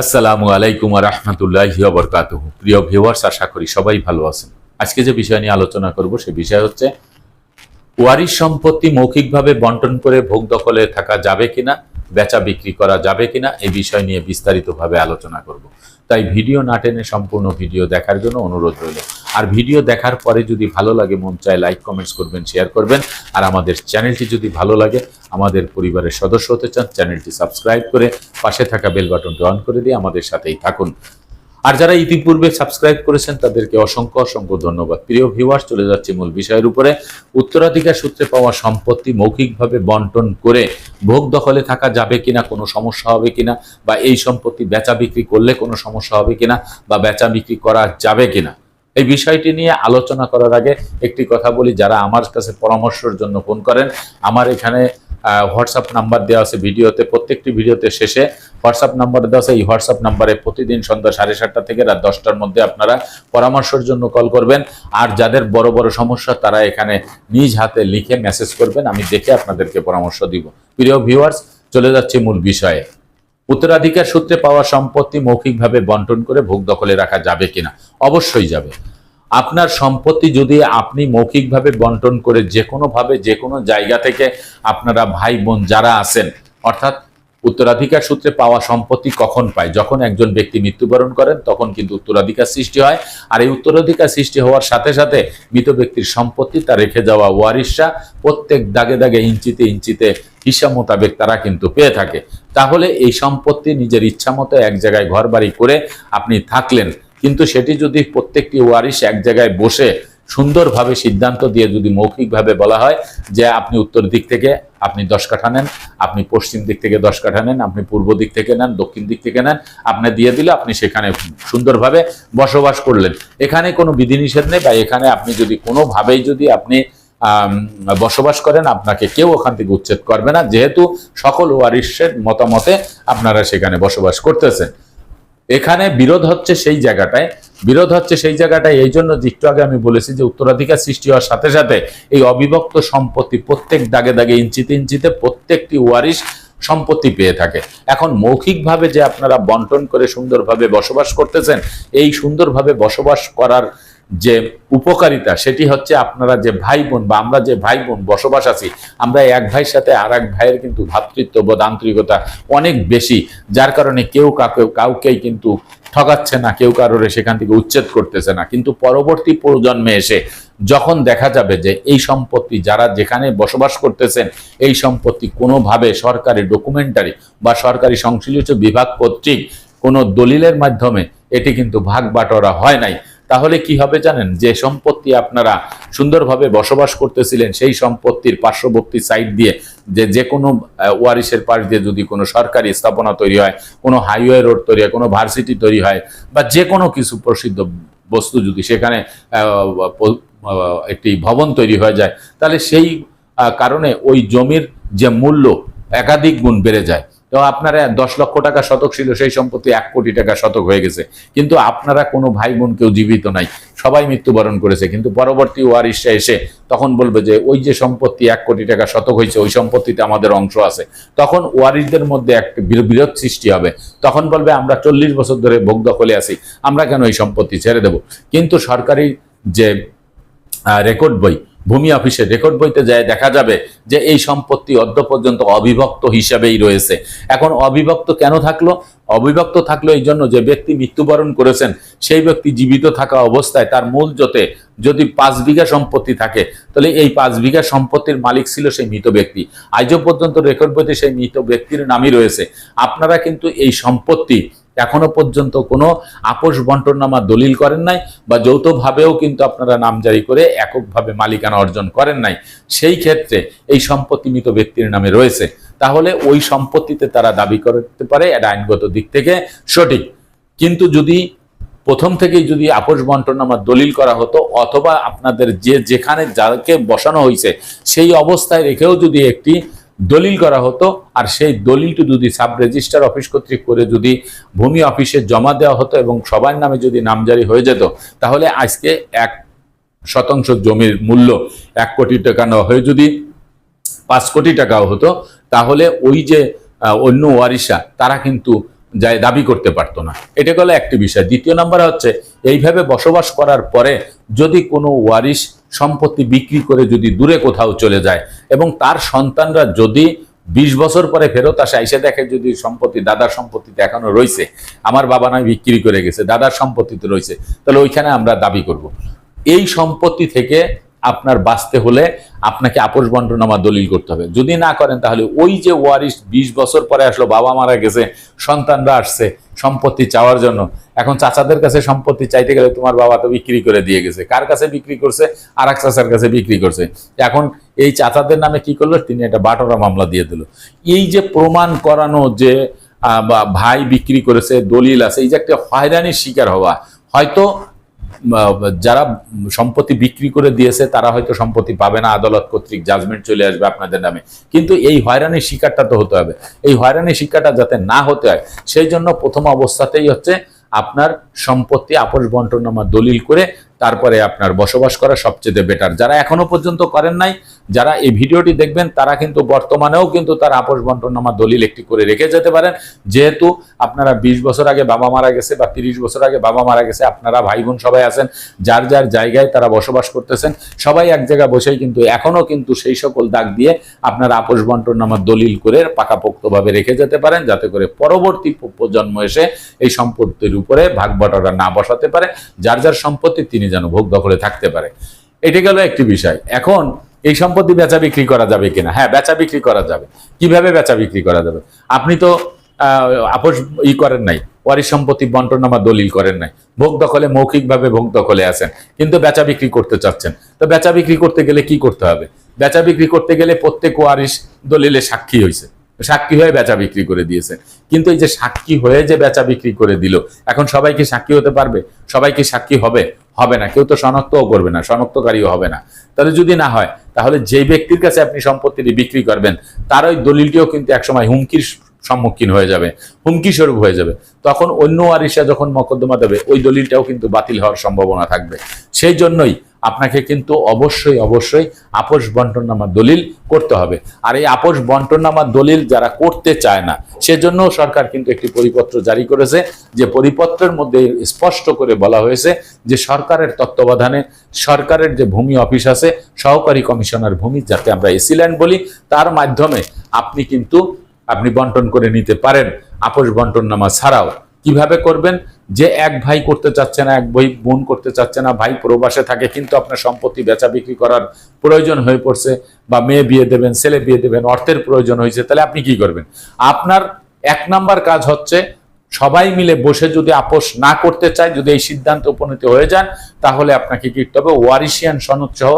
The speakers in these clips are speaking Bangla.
আসসালামু আলাইকুম রহমতুল্লাহ বরকাত প্রিয় ভিউয়ার্স আশা করি সবাই ভালো আছেন। আজকে যে বিষয় নিয়ে আলোচনা করব, সে বিষয় হচ্ছে ওয়ারিশ সম্পত্তি মৌখিকভাবে বন্টন করে ভোগ দখলে থাকা যাবে কিনা, বেচা বিক্রি করা যাবে কিনা এই বিষয় নিয়ে বিস্তারিতভাবে আলোচনা করব। তাই ভিডিও না টেনে সম্পূর্ণ ভিডিও দেখার জন্য অনুরোধ রইল। আর ভিডিও দেখার পরে যদি ভালো লাগে, মন চায় লাইক কমেন্টস করবেন শেয়ার করবেন। আর আমাদের চ্যানেলটি যদি ভালো লাগে, আমাদের পরিবারের সদস্য হতে চান, চ্যানেলটি সাবস্ক্রাইব করে পাশে থাকা বেল বাটনটি অন করে দিয়ে আমাদের সাথেই থাকুন। আর যারা ইতিপূর্বে সাবস্ক্রাইব করেছেন, তাদেরকে অসংখ্য অসংখ্য ধন্যবাদ। প্রিয় ভিউয়ার্স চলে যাচ্ছে মূল বিষয়ের উপরে। উত্তরাধিকার সূত্রে পাওয়া সম্পত্তি মৌখিকভাবে বন্টন করে ভোগ দখলে থাকা যাবে কিনা, কোনো সমস্যা হবে কিনা, বা এই সম্পত্তি বেচা বিক্রি করলে কোনো সমস্যা হবে কিনা, বা বেচা বিক্রি করা যাবে কিনা। এই বিষয়টি নিয়ে আলোচনা করার আগে একটি কথা বলি, যারা আমার কাছে পরামর্শের জন্য ফোন করেন, আমার এখানে হোয়াটসঅ্যাপ নাম্বার দেওয়া আছে ভিডিওতে, প্রত্যেকটি ভিডিওতে শেষে হোয়াটসঅ্যাপ নাম্বার দেওয়া আছে, এই হোয়াটসঅ্যাপ নাম্বারে প্রতিদিন সন্ধ্যা সাড়ে সাতটা থেকে রাত দশটার মধ্যে আপনারা পরামর্শের জন্য কল করবেন। আর যাদের বড় বড় সমস্যা, তারা এখানে নিজ হাতে লিখে মেসেজ করবেন, আমি দেখে আপনাদেরকে পরামর্শ দিব। প্রিয় ভিউয়ার্স চলে যাচ্ছে মূল বিষয়ে। উত্তরাধিকার সূত্রে পাওয়া সম্পত্তি মৌখিকভাবে বন্টন করে ভোগ দখলে রাখা যাবে কিনা? অবশ্যই যাবে। আপনার সম্পত্তি যদি আপনি মৌখিকভাবে বন্টন করে যে কোনোভাবে যে কোনো জায়গা থেকে আপনারা ভাই বোন যারা আছেন, অর্থাৎ উত্তরাধিকার সূত্রে পাওয়া সম্পত্তি কখন পায়? যখন একজন ব্যক্তি মৃত্যুবরণ করেন, তখন কিন্তু উত্তরাধিকার সৃষ্টি হয়। আর এই উত্তরাধিকার সৃষ্টি হওয়ার সাথে সাথে মৃত ব্যক্তির সম্পত্তি, তা রেখে যাওয়া ওয়ারিশরা প্রত্যেক দাগে দাগে ইঞ্চিতে ইঞ্চিতে হিসাব মোতাবেক তারা কিন্তু পেয়ে থাকে। তাহলে এই সম্পত্তি নিজের ইচ্ছা মতো এক জায়গায় ঘর বাড়ি করে আপনি থাকলেন। কিন্তু সেটি যদি প্রত্যেকটি ওয়ারিশ এক জায়গায় বসে সুন্দরভাবে সিদ্ধান্ত দিয়ে যদি মৌখিকভাবে বলা হয় যে আপনি উত্তর দিক থেকে আপনি দশ কাঠা নেন, আপনি পশ্চিম দিক থেকে দশ কাঠা নেন, আপনি পূর্ব দিক থেকে নেন, দক্ষিণ দিক থেকে নেন, আপনি দিয়ে দিলে আপনি সেখানে সুন্দরভাবে বসবাস করলেন। এখানে কোনো বিধিনিষেধ নেই বা এখানে আপনি যদি কোনোভাবেই যদি আপনি বসবাস করেন, আপনাকে কেউ ওখান থেকে উচ্ছেদ করবে না। যেহেতু সকল ওয়ারিশের মতামতে আপনারা সেখানে বসবাস করতেছেন। এখানে বিরোধ হচ্ছে সেই জায়গাটায়। বিরোধ হচ্ছে সেই জায়গাটায়, এই জন্য একটু আগে আমি বলেছি যে উত্তরাধিকার সৃষ্টি হওয়ার সাথে সাথে এই অবিভক্ত সম্পত্তি প্রত্যেক দাগে দাগে ইঞ্চিতে ইঞ্চিতে প্রত্যেকটি ওয়ারিশ সম্পত্তি পেয়ে থাকে। এখন মৌখিকভাবে যে আপনারা বন্টন করে সুন্দরভাবে বসবাস করতেছেন, এই সুন্দরভাবে বসবাস করার যে উপকারিতা, সেটি হচ্ছে আপনারা যে ভাই বোন বা আমরা যে ভাই বোন বসবাস আছি, আমরা এক ভাইয়ের সাথে আর এক ভাইয়ের কিন্তু ভাতৃত্ববোধ আন্তরিকতা অনেক বেশি, যার কারণে কেউ কাউকে কাউকেই কিন্তু ঠকাচ্ছে না, কেউ কারোরে সেখান থেকে উচ্ছেদ করতেছে না। কিন্তু পরবর্তী প্রজন্মে এসে যখন দেখা যাবে যে এই সম্পত্তি যারা যেখানে বসবাস করতেছেন, এই সম্পত্তি কোনোভাবে সরকারি ডকুমেন্টারি বা সরকারি সংশ্লিষ্ট বিভাগ কর্তৃক কোনো দলিলের মাধ্যমে এটি কিন্তু ভাগ বাটোয়ারা হয় নাই। তাহলে কি হবে জানেন? যে সম্পত্তি আপনারা সুন্দরভাবে বসবাস করতেছিলেন, সেই সম্পত্তির পার্শ্ববর্তী সাইড দিয়ে যে যে কোনো ওয়ারিশের পাশ দিয়ে যদি কোনো সরকারি স্থাপনা তৈরি হয়, কোনো হাইওয়ে রোড তৈরি হয়, কোনো ভার্সিটি তৈরি হয়, বা যে কোনো কিছু প্রসিদ্ধ বস্তু যদি সেখানে একটি ভবন তৈরি হয়ে যায়, তাহলে সেই কারণে ওই জমির যে মূল্য একাধিক গুণ বেড়ে যায়। তো আপনারা দশ লক্ষ টাকা শতক ছিল, সেই সম্পত্তি এক কোটি টাকা শতক হয়ে গেছে। কিন্তু আপনারা কোনো ভাই বোন কেউ জীবিত নাই। সবাই মৃত্যুবরণ করেছে। কিন্তু পরবর্তী ওয়ারিশা এসে তখন বলবে যে, ওই যে সম্পত্তি এক কোটি টাকা শতক হয়েছে, ওই সম্পত্তিতে আমাদের অংশ আছে। তখন ওয়ারিশদের মধ্যে একটা বিরোধ সৃষ্টি হবে। তখন বলবে, আমরা চল্লিশ বছর ধরে ভোগ দখলে আছি। আমরা কেন এই সম্পত্তি ছেড়ে দেব? কিন্তু সরকারি যে রেকর্ড বই ভূমি অফিসে রেকর্ড বইতে যায়, দেখা যাবে যে এই সম্পত্তি অদ্য পর্যন্ত অবিভক্ত হিসাবেই রয়েছে। এখন অবিভক্ত কেন থাকল? অবিভক্ত থাকল এই জন্য যে ব্যক্তি মৃত্যুবরণ করেছেন, সেই ব্যক্তি জীবিত থাকা অবস্থায় তার মূল জোতে যদি পাঁচ বিঘা সম্পত্তি থাকে, তাহলে এই পাঁচ বিঘা সম্পত্তির মালিক ছিল সেই মৃত ব্যক্তি। আজও পর্যন্ত রেকর্ড বইতে সেই মৃত ব্যক্তির নামই রয়েছে। আপনারা কিন্তু এই সম্পত্তি এখনও পর্যন্ত কোনো আপোষ বন্টননামা দলিল করেন নাই বা যৌথভাবেও কিন্তু আপনারা নামজারি করে এককভাবে মালিকানা অর্জন করেন নাই। সেই ক্ষেত্রে এই সম্পত্তি মৃত ব্যক্তির নামে রয়েছে। তাহলে ওই সম্পত্তিতে তারা দাবি করতে পারে, এটা আইনগত দিক থেকে সঠিক। কিন্তু যদি প্রথম থেকেই যদি আপোষ বন্টননামা দলিল করা হতো অথবা আপনাদের যে যেখানে যাকে বসানো হয়েছে সেই অবস্থায় রেখেও যদি একটি দলিল করা হতো, আর সেই দলিলটি যদি সাব রেজিস্টার অফিস কর্তৃক করে যদি ভূমি অফিসে জমা দেওয়া হতো এবং সবার নামে যদি নামজারি হয়ে যেত, তাহলে আজকে এক শতাংশ জমির মূল্য এক কোটি টাকা না হয়ে যদি পাঁচ কোটি টাকাও হতো, তাহলে ওই যে অন্য ওয়ারিশা তারা কিন্তু যায়, দাবি করতে পারতো না। এটা গেল একটি বিষয়। দ্বিতীয় নাম্বার হচ্ছে, এইভাবে বসবাস করার পরে যদি কোনো ওয়ারিশ সম্পত্তি বিক্রি করে যদি দূরে কোথাও চলে যায় এবং তার সন্তানরা যদি বিশ বছর পরে ফেরত আসে এসে দেখে যদি সম্পত্তি, দাদার সম্পত্তিতে এখনও রয়েছে, আমার বাবা নয় বিক্রি করে গেছে, দাদার সম্পত্তিতে রয়েছে, তাহলে ওইখানে আমরা দাবি করব। এই সম্পত্তি থেকে আপনার বাঁচতে হলে আপনাকে আপোষ বন্টনামা দলিল করতে হবে। যদি না করেন, তাহলে ওই যে ওয়ারিস বিশ বছর পরে আসলো, বাবা মারা গেছে, সন্তানরা আসছে, সম্পত্তি চাওয়ার জন্য। এখন চাচাদের কাছে সম্পত্তি চাইতে গেলে তোমার বাবা তো বিক্রি করে দিয়ে গেছে। কার কাছে বিক্রি করছে? আর এক চাচার কাছে বিক্রি করছে। এখন এই চাচাদের নামে কি করল? তিনি একটা বাটোরা মামলা দিয়ে দিল। এই যে প্রমাণ করানো যে ভাই বিক্রি করেছে, দলিল আছে, এই যে একটা হয়রানির শিকার হওয়া। হয়তো যারা সম্পত্তি বিক্রি করে দিয়েছে, তারা হয়তো সম্পত্তি পাবে না, আদালত কর্তৃক জাজমেন্ট চলে আসবে আপনাদের নামে। কিন্তু এই হয়রানির শিকারটা তো হতে হবে। এই হয়রানির শিকারটা যাতে না হতে হয়, সেই জন্য প্রথম অবস্থাতেই হচ্ছে আপনার সম্পত্তি আপোষ বন্টনামা দলিল করে তারপরে আপনার বসবাস করা সবচেয়ে বেটার যারা এখনও পর্যন্ত করেন নাই, যারা এই ভিডিওটি দেখবেন, তারা কিন্তু বর্তমানেও কিন্তু তার আপোষ বন্টনামা দলিল একটি করে রেখে যেতে পারেন। যেহেতু আপনারা বিশ বছর আগে বাবা মারা গেছে বা তিরিশ বছর আগে বাবা মারা গেছে, আপনারা ভাই বোন সবাই আছেন, যার যার জায়গায় তারা বসবাস করতেছেন, সবাই এক জায়গায় বসেই কিন্তু এখনও কিন্তু সেই সকল দাগ দিয়ে আপনারা আপোষ বন্টনামার দলিল করে পাকাপোক্তভাবে রেখে যেতে পারেন, যাতে করে পরবর্তী প্রজন্ম এসে এই সম্পত্তির উপরে ভাগ বটারা না বসাতে পারে। যার যার সম্পত্তি তিনি যেন ভোগ দখলে থাকতে পারে। এটা গেল একটি বিষয়। এখন এই সম্পত্তি বেচা বিক্রি করা যাবে কিনা? হ্যাঁ বেচা বিক্রি করা যাবে। কীভাবে বেচা বিক্রি করা যাবে? আপনি তো আপোষ ই করেন নাই, ওয়ারিশ সম্পত্তি বন্টনামা দলিল করেন নাই। ভোগ দখলে, মৌখিকভাবে ভোগ দখলে আছেন, কিন্তু বেচা বিক্রি করতে চাচ্ছেন। তো বেচা বিক্রি করতে গেলে কি করতে হবে? বেচা বিক্রি করতে গেলে প্রত্যেক ওয়ারিশ দলিলে সাক্ষী হয়েছে সাক্ষী হয়ে বেচা বিক্রি করে দিয়েছে। কিন্তু এই যে সাক্ষী হয়ে যে বেচা বিক্রি করে দিল, এখন সবাই কি সাক্ষী হতে পারবে? সবাই কি সাক্ষী হবে? হবে না, কেউ তো শনাক্তও করবে না, শনাক্তকারীও হবে না। তাহলে যদি না হয়, তাহলে যে ব্যক্তির কাছে আপনি সম্পত্তিটি বিক্রি করবেন, তার ওই দলিলটিও কিন্তু একসময় হুমকির সম্মুখীন হয়ে যাবে, হুমকি স্বরূপ হয়ে যাবে। তখন অন্য আরিসা যখন মকদ্দমা দেবে, ওই দলিলটাও কিন্তু বাতিল হওয়ার সম্ভাবনা থাকবে। সেই জন্যই আপনাকে কিন্তু অবশ্যই অবশ্যই আপোষ বন্টননামার দলিল করতে হবে। আর এই আপোষ বন্টননামার দলিল যারা করতে চায় না সেজন্য সরকার কিন্তু একটি পরিপত্র জারি করেছে, যে পরিপত্রের মধ্যে স্পষ্ট করে বলা হয়েছে যে সরকারের তত্ত্বাবধানে সরকারের যে ভূমি অফিস আছে, সহকারী কমিশনার ভূমি যাতে আমরা এসিল্যান্ড বলি, তার মাধ্যমে আপনি কিন্তু, আপনি বন্টন করে নিতে পারেন। আপোষ বন্টননামা ছাড়াও কীভাবে করবেন? যে এক ভাই করতে চাচ্ছে না, এক ভাই বোন করতে চাচ্ছে না, ভাই প্রবাসে থাকে, কিন্তু আপনার সম্পত্তি বেচা বিক্রি করার প্রয়োজন হয়ে পড়ছে বা মেয়ে বিয়ে দেবেন, ছেলে বিয়ে দেবেন, অর্থের প্রয়োজন হয়েছে, তাহলে আপনি কি করবেন? আপনার এক নাম্বার কাজ হচ্ছে সবাই মিলে বসে যদি আপোষ না করতে চায়, যদি এই সিদ্ধান্ত উপনীত হয়ে যান, তাহলে আপনাকে কি করতে হবে? ওয়ারিশিয়ান সনদ সহ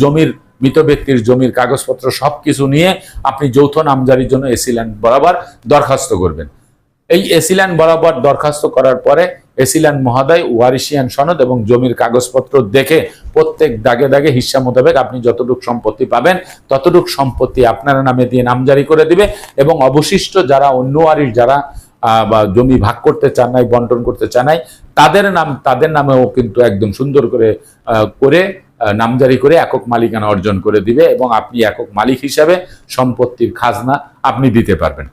জমির, মৃত ব্যক্তির জমির কাগজপত্র সবকিছু নিয়ে আপনি যৌথ নামজারির জন্য এসিল্যান্ড বরাবর দরখাস্ত করবেন। এই এসিল্যান্ড বরাবর দরখাস্ত করার পরে এসিল্যান্ড মহাদয়, ওয়ারিশিয়ান সনদ এবং জমির কাগজপত্র দেখে প্রত্যেক দাগে দাগে হিস্সা মোতাবেক আপনি যতটুকু সম্পত্তি পাবেন, ততটুকু সম্পত্তি আপনার নামে দিয়ে নামজারি করে দিবে এবং অবশিষ্ট যারা অন্য ওয়ারিশ যারা বা জমি ভাগ করতে চান নাই, বন্টন করতে চান নাই, তাদের নাম, তাদের নামেও কিন্তু একদম সুন্দর করে করে নামজারি করে একক মালিকানা অর্জন করে দিবে এবং আপনি একক মালিক হিসাবে সম্পত্তির খাজনা আপনি দিতে পারবেন।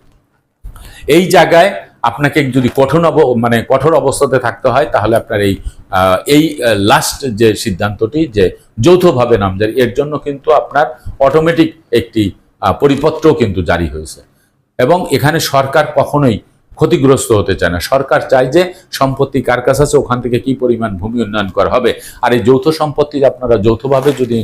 এই জায়গায় আপনাকে যদি কঠোর অব মানে কঠোর অবস্থাতে থাকতে হয়, তাহলে আপনার এই এই লাস্ট যে সিদ্ধান্তটি যে যৌথভাবে নামজারি, এর জন্য কিন্তু আপনার অটোমেটিক একটি পরিপত্র কিন্তু জারি হয়েছে। এবং এখানে সরকার কখনোই ক্ষতিগ্রস্ত হতে চায় না। সরকার চায় যে সম্পত্তি কার কাছে আছে, ওখান থেকে কি পরিমাণ ভূমি উন্নয়ন করা হবে। আর এই যৌথ সম্পত্তি আপনারা যৌথভাবে যদি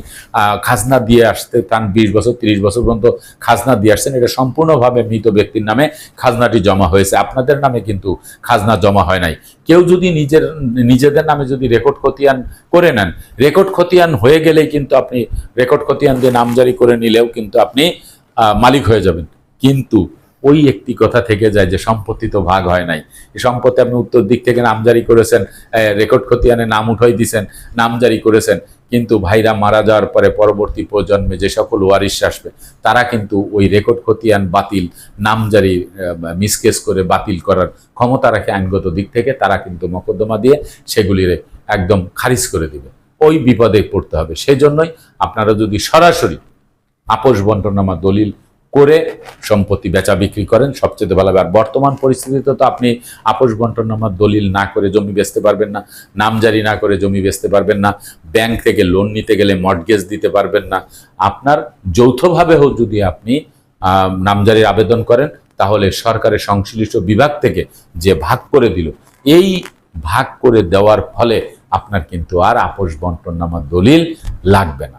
খাজনা দিয়ে আসতে চান, বিশ বছর, তিরিশ বছর পর্যন্ত খাজনা দিয়ে আসছেন, এটা সম্পূর্ণভাবে মৃত ব্যক্তির নামে খাজনাটি জমা হয়েছে। আপনাদের নামে কিন্তু খাজনা জমা হয় নাই। কেউ যদি নিজের, নিজেদের নামে যদি রেকর্ড খতিয়ান করে নেন, রেকর্ড খতিয়ান হয়ে গেলেই কিন্তু আপনি, রেকর্ড খতিয়ান দিয়ে নামজারি করে নিলেও কিন্তু আপনি মালিক হয়ে যাবেন। কিন্তু ওই একটি কথা থেকে যায় যে সম্পত্তি তো ভাগ হয় নাই। এই সম্পত্তি আপনি উত্তর দিক থেকে নামজারি করেছেন রেকর্ড খতিয়ানে নাম উঠাই দিছেন, নামজারি করেছেন। কিন্তু ভাইরা মারা যাওয়ার পরে পরবর্তী প্রজন্মে যে সকল ওয়ারিশ আসবে, তারা কিন্তু ওই রেকর্ড খতিয়ান বাতিল, নামজারি মিসকেস করে বাতিল করার ক্ষমতা রাখে আইনগত দিক থেকে, তারা কিন্তু মকদ্দমা দিয়ে সেগুলির একদম খারিজ করে দিবে। ওই বিপদে পড়তে হবে। সেজন্যই আপনারা যদি সরাসরি আপোষ বন্টনামা দলিল করে সম্পত্তি বেচা বিক্রি করেন, সবচেয়ে ভালো আর বর্তমান পরিস্থিতিতে তো আপনি আপোষ বন্টনামার দলিল না করে জমি বেচতে পারবেন না, নামজারি না করে জমি বেচতে পারবেন না, ব্যাংক থেকে লোন নিতে গেলে মর্টগেজ দিতে পারবেন না। আপনার যৌথভাবে হোক যদি আপনি নামজারির আবেদন করেন, তাহলে সরকারের সংশ্লিষ্ট বিভাগ থেকে যে ভাগ করে দিল, এই ভাগ করে দেওয়ার ফলে আপনার কিন্তু আর আপোষ বন্টনামার দলিল লাগবে না।